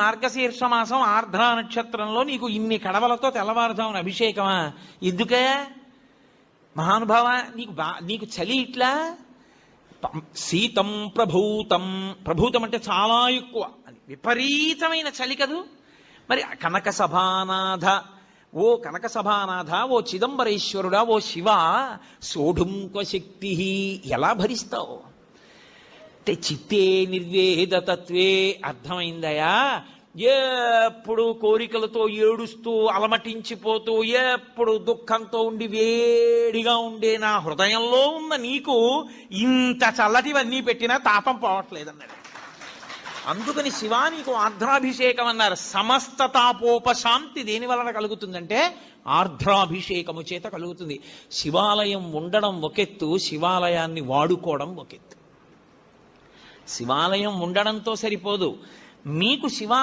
మార్గశీర్ష మాసం ఆర్ద్ర నక్షత్రంలో నీకు ఇన్ని కడవలతో తెల్లవారుజామున అభిషేకమా? ఎందుకే? మహానుభావ నీకు బా నీకు చలి ఇట్లా? పం- శీతం ప్రభూతం. ప్రభూతం అంటే చాలా ఎక్కువ. అని విపరీతమైన చలి కదూ? మరి కనక సభానాథ ఓ కనక సభానాథ ఓ చిదంబరేశ్వరుడా ఓ శివ సోఢుంక శక్తి ఎలా భరిస్తావు? అంటే చిత్తే నిర్వేదతత్వే అర్థమైందయా? ఎప్పుడు కోరికలతో ఏడుస్తూ అలమటించిపోతూ ఎప్పుడు దుఃఖంతో ఉండి వేడిగా ఉండే నా హృదయంలో ఉన్న నీకు ఇంత చల్లటివన్నీ పెట్టినా తాపం పోవట్లేదన్నది. అందుకని శివా నీకు ఆర్ద్రాభిషేకం అన్నారు సమస్త తాపోపశాంతి దేని వలన కలుగుతుందంటే ఆర్ద్రాభిషేకము చేత కలుగుతుంది. శివాలయం ఉండడం ఒకెత్తు శివాలయాన్ని వాడుకోవడం ఒకెత్తు. శివాలయం ఉండడంతో సరిపోదు. మీకు శివా